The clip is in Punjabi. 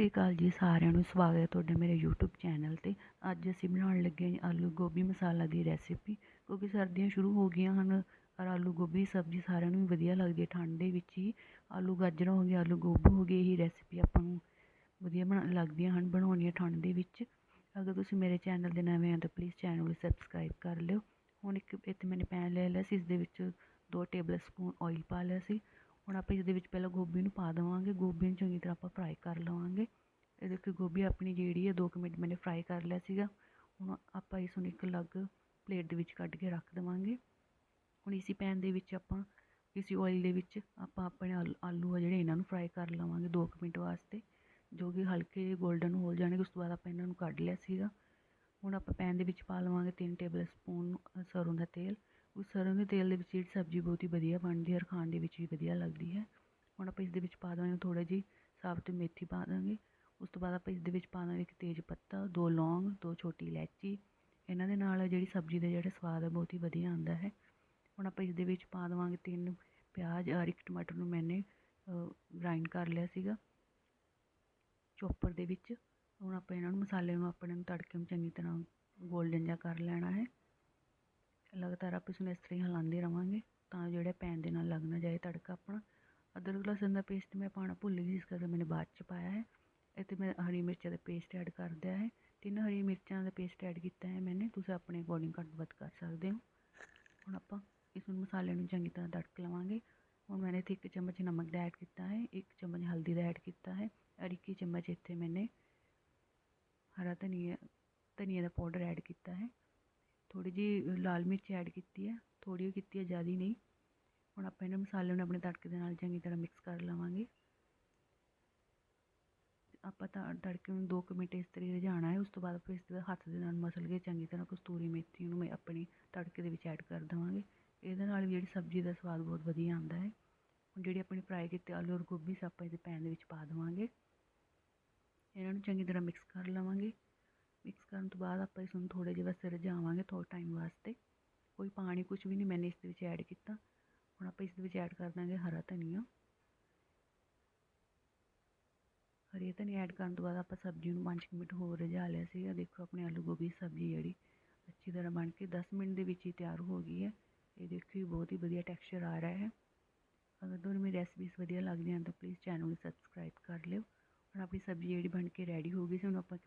ਸ਼੍ਰੀ ਅਕਾਲ ਜੀ ਸਾਰਿਆਂ ਨੂੰ, ਸਵਾਗਤ ਹੈ ਤੁਹਾਡੇ ਮੇਰੇ YouTube ਚੈਨਲ ਤੇ। ਅੱਜ ਅਸੀਂ ਬਣਾਉਣ ਲੱਗੇ ਹਾਂ ਆਲੂ ਗੋਭੀ ਮਸਾਲਾ ਦੀ ਰੈਸਿਪੀ ਕਿਉਂਕਿ ਸਰਦੀਆਂ ਸ਼ੁਰੂ ਹੋ ਗਈਆਂ ਹਨ ਔਰ ਆਲੂ ਗੋਭੀ ਸਬਜ਼ੀ ਸਾਰਿਆਂ ਨੂੰ ਵਧੀਆ ਲੱਗਦੀ ਹੈ। ਠੰਡ ਦੇ ਵਿੱਚ ਹੀ ਆਲੂ ਗਾਜਰਾਂ ਹੋ ਗਏ, ਆਲੂ ਗੋਭੀ ਹੋ ਗਏ ਇਹੀ ਰੈਸਿਪੀ ਆਪਾਂ ਨੂੰ ਵਧੀਆ ਬਣਾ, ਲੱਗਦੀਆਂ ਹਨ ਬਣਾਉਣੀਆਂ ਠੰਡ ਦੇ ਵਿੱਚ। ਅਗਰ ਤੁਸੀਂ ਮੇਰੇ ਚੈਨਲ ਦੇ ਨਵੇਂ ਆ ਤਾਂ ਪਲੀਜ਼ ਚੈਨਲ ਨੂੰ ਸਬਸਕ੍ਰਾਈਬ ਕਰ ਲਿਓ। ਹੁਣ ਇੱਕ, ਇੱਥੇ ਮੈਨੇ ਪੈਨ ਲੈ ਲਿਆ ਸੀ, ਇਸ ਦੇ ਵਿੱਚ 2 ਟੇਬਲ ਸਪੂਨ ਆਇਲ ਪਾ ਲਿਆ ਸੀ। ਹੁਣ ਆਪਾਂ ਇਸ ਦੇ ਵਿੱਚ ਪਹਿਲਾਂ ਗੋਭੀ ਨੂੰ ਪਾ ਦੇਵਾਂਗੇ। ਗੋਭੀ ਨੂੰ ਚੰਗੀ ਤਰ੍ਹਾਂ ਆਪਾਂ ਫਰਾਈ ਕਰ ਲਵਾਂਗੇ। ਇਹ ਦੇਖੋ ਗੋਭੀ ਆਪਣੀ ਜਿਹੜੀ ਹੈ 2 ਮਿੰਟ ਮੈਨੇ ਫਰਾਈ ਕਰ ਲਿਆ ਸੀਗਾ। ਹੁਣ ਆਪਾਂ ਇਸ ਨੂੰ ਇੱਕ ਅਲੱਗ ਪਲੇਟ ਦੇ ਵਿੱਚ ਕੱਢ ਕੇ ਰੱਖ ਦੇਵਾਂਗੇ। ਹੁਣ ਇਸੀ ਪੈਨ ਦੇ ਵਿੱਚ ਆਪਾਂ, ਇਸੀ ਆਇਲ ਦੇ ਵਿੱਚ ਆਪਾਂ ਆਪਣੇ ਆਲੂ ਆ ਜਿਹੜੇ ਇਹਨਾਂ ਨੂੰ ਫਰਾਈ ਕਰ ਲਵਾਂਗੇ 2 ਮਿੰਟ ਵਾਸਤੇ, ਜੋ ਕਿ ਹਲਕੇ 골ਡਨ ਹੋ ਜਾਣਗੇ। ਉਸ ਤੋਂ ਬਾਅਦ ਆਪਾਂ ਇਹਨਾਂ ਨੂੰ ਕੱਢ ਲਿਆ ਸੀਗਾ। ਹੁਣ ਆਪਾਂ ਪੈਨ ਦੇ ਵਿੱਚ ਪਾ ਲਵਾਂਗੇ 3 ਟੇਬਲ ਸਪੂਨ ਸਰੋਂ ਦਾ ਤੇਲ। ਉਸ ਸਰੋਂ ਦੇ ਤੇਲ ਦੇ ਵਿੱਚ ਜਿਹੜੀ ਸਬਜ਼ੀ ਬਹੁਤ ਹੀ ਵਧੀਆ ਬਣਦੀ ਹੈ ਔਰ ਖਾਣ ਦੇ ਵਿੱਚ ਵੀ ਵਧੀਆ ਲੱਗਦੀ ਹੈ। ਹੁਣ ਆਪਾਂ ਇਸ ਦੇ ਵਿੱਚ ਪਾ ਦੇਵਾਂਗੇ ਥੋੜਾ ਜਿਹੀ ਸਾਬਤ ਮੇਥੀ ਪਾ ਦਾਂਗੇ ਉਸ ਤੋਂ ਬਾਅਦ ਆਪਾਂ ਇਸ ਦੇ ਵਿੱਚ ਪਾ ਦਾਂਗੇ ਇੱਕ ਤੇਜ਼ ਪੱਤਾ, ਦੋ ਲੌਂਗ, ਦੋ ਛੋਟੀ ਇਲਾਇਚੀ। ਇਹਨਾਂ ਦੇ ਨਾਲ ਜਿਹੜੀ ਸਬਜ਼ੀ ਦਾ ਜਿਹੜਾ ਸਵਾਦ ਹੈ ਬਹੁਤ ਹੀ ਵਧੀਆ ਆਉਂਦਾ ਹੈ। ਹੁਣ ਆਪਾਂ ਇਸ ਦੇ ਵਿੱਚ ਪਾ ਦੇਵਾਂਗੇ ਤਿੰਨ ਪਿਆਜ਼ ਔਰ ਇੱਕ ਟਮਾਟਰ ਨੂੰ ਮੈਨੇ ਗ੍ਰਾਈਂਡ ਕਰ ਲਿਆ ਸੀਗਾ। ਚੋਪਰ ਦੇ ਵਿੱਚ। ਹੁਣ ਆਪਾਂ ਇਹਨਾਂ ਨੂੰ ਮਸਾਲੇ ਨੂੰ ਆਪਣੇ ਨੂੰ ਤੜਕੇ ਨੂੰ ਚੰਗੀ ਤਰ੍ਹਾਂ ਗੋਲਡਨ ਜਿਹਾ ਕਰ ਲੈਣਾ ਹੈ। ਲਗਾਤਾਰ ਆਪਾਂ ਇਸ ਨੂੰ ਇਸ ਤਰ੍ਹਾਂ ਹਿਲਾਉਂਦੇ ਰਹਾਂਗੇ ਤਾਂ ਜਿਹੜਾ ਪੈਨ ਦੇ ਨਾਲ ਲੱਗ ਨਾ ਜਾਏ ਤੜਕਾ ਆਪਣਾ। ਅਦਰਕ ਲਸਣ ਦਾ ਪੇਸਟ ਮੈਂ ਪਾਉਣਾ ਭੁੱਲ ਗਈ ਇਸ ਕਰਕੇ ਮੈਨੇ ਬਾਅਦ ਚ ਪਾਇਆ ਹੈ। ਇੱਥੇ ਮੈਂ ਹਰੀ ਮਿਰਚਾਂ ਦਾ ਪੇਸਟ ਐਡ ਕਰ ਦਿਆ ਹੈ। ਤਿੰਨ ਹਰੀ ਮਿਰਚਾਂ ਦਾ ਪੇਸਟ ਐਡ ਕੀਤਾ ਹੈ ਮੈਨੇ, ਤੁਸੀਂ ਆਪਣੇ ਅਕੋਰਡਿੰਗ ਘੱਟ ਵੱਧ ਕਰ ਸਕਦੇ ਹੋ। ਹੁਣ ਆਪਾਂ ਇਸ ਨੂੰ ਮਸਾਲੇ ਨੂੰ ਚੰਗੀ ਤਰ੍ਹਾਂ ਤੜਕ ਲਵਾਂਗੇ। ਹੁਣ ਮੈਨੇ ਇੱਥੇ ਇੱਕ ਚਮਚ ਨਮਕ ਦਾ ਐਡ ਕੀਤਾ ਹੈ, ਇੱਕ ਚਮਚ ਹਲਦੀ ਦਾ ਐਡ ਕੀਤਾ ਹੈ, ਔਰ ਇੱਕ ਚਮਚ ਇੱਥੇ ਮੈਨੇ ਹਰਾ ਧਨੀਆ ਧਨੀਆ ਦਾ ਪਾਊਡਰ ਐਡ ਕੀਤਾ ਹੈ। ਥੋੜ੍ਹੀ ਜਿਹੀ ਲਾਲ ਮਿਰਚ ਐਡ ਕੀਤੀ ਹੈ। ਥੋੜ੍ਹੀ ਥੋੜੀ ਕੀਤੀ ਹੈ, ਜ਼ਿਆਦਾ ਨਹੀਂ। ਹੁਣ ਆਪਾਂ ਇਹਨਾਂ ਮਸਾਲੇ ਨੂੰ ਆਪਣੇ ਤੜਕੇ ਦੇ ਨਾਲ ਚੰਗੀ ਤਰ੍ਹਾਂ ਮਿਕਸ ਕਰ ਲਵਾਂਗੇ। ਆਪਾਂ ਤਾਂ ਤੜਕੇ ਨੂੰ 2 ਮਿੰਟ ਇਸ ਤਰੀਕੇ ਰਝਾਣਾ ਹੈ। ਉਸ ਤੋਂ ਬਾਅਦ ਆਪਾਂ ਇਸ ਦੇ ਹੱਥ ਦੇ ਨਾਲ ਮਸਲ ਕੇ ਚੰਗੀ ਤਰ੍ਹਾਂ ਕਸਤੂਰੀ ਮੇਥੀ ਨੂੰ ਮੈਂ ਆਪਣੀ ਤੜਕੇ ਦੇ ਵਿੱਚ ਐਡ ਕਰ ਦਵਾਂਗੇ। ਇਹਦੇ ਨਾਲ ਵੀ ਜਿਹੜੀ ਸਬਜ਼ੀ ਦਾ ਸਵਾਦ ਬਹੁਤ ਵਧੀਆ ਆਉਂਦਾ ਹੈ। ਹੁਣ ਜਿਹੜੀ ਆਪਣੀ ਫਰਾਈ ਕੀਤੇ ਆਲੂ ਔਰ ਗੋਭੀ ਆਪਾਂ ਇਹਦੇ ਪੈਨ ਦੇ ਵਿੱਚ ਪਾ ਦੇਵਾਂਗੇ। ਇਹਨਾਂ ਨੂੰ ਚੰਗੀ ਤਰ੍ਹਾਂ ਮਿਕਸ ਕਰ ਲਵਾਂਗੇ। ਮਿਕਸ ਕਰਨ ਤੋਂ ਬਾਅਦ ਆਪਾਂ ਇਸ ਨੂੰ ਥੋੜੇ ਜਿਹੇ ਵਾਸਤੇ ਰਝਾਵਾਂਗੇ ਥੋੜਾ ਟਾਈਮ ਵਾਸਤੇ। ਕੋਈ ਪਾਣੀ ਕੁਝ ਵੀ ਨਹੀਂ ਮੈंने ਇਸ ਦੇ ਵਿੱਚ ਐਡ ਕੀਤਾ। ਹੁਣ ਆਪਾਂ ਇਸ ਦੇ ਵਿੱਚ ਐਡ ਕਰ ਦਾਂਗੇ ਹਰਾ ਧਨੀਆ। ਹਰੀ ਧਨੀਆ ਐਡ ਕਰਨ ਤੋਂ ਬਾਅਦ ਆਪਾਂ ਸਬਜ਼ੀ ਨੂੰ 5 ਮਿੰਟ ਹੋਰ ਰਝਾ ਲਿਆ ਸੀਗਾ ਦੇਖੋ ਆਪਣੀ ਆਲੂ ਗੋਭੀ ਸਬਜ਼ੀ ਜਿਹੜੀ ਅੱਛੀ ਤਰ੍ਹਾਂ ਬਣ ਕੇ 10 ਮਿੰਟ ਦੇ ਵਿੱਚ ਹੀ ਤਿਆਰ ਹੋ ਗਈ ਹੈ। ਇਹ ਦੇਖੋ ਬਹੁਤ ਹੀ ਵਧੀਆ ਟੈਕਸਚਰ ਆ ਰਿਹਾ ਹੈ। ਅਗਰ ਤੁਹਾਨੂੰ ਮੇਰੀ ਰੈਸਪੀਸ ਵਧੀਆ ਲੱਗਦੀਆਂ ਤਾਂ ਪਲੀਜ਼ ਚੈਨਲ ਨੂੰ ਸਬਸਕ੍ਰਾਈਬ ਕਰ ਲਿਓ। ਹੁਣ ਆਪਣੀ ਸਬਜ਼ੀ ਜਿਹੜੀ ਬਣ ਕੇ ਰੈਡੀ ਹੋ ਗਈ ਸੀ, ਉਹਨੂੰ ਆਪਾਂ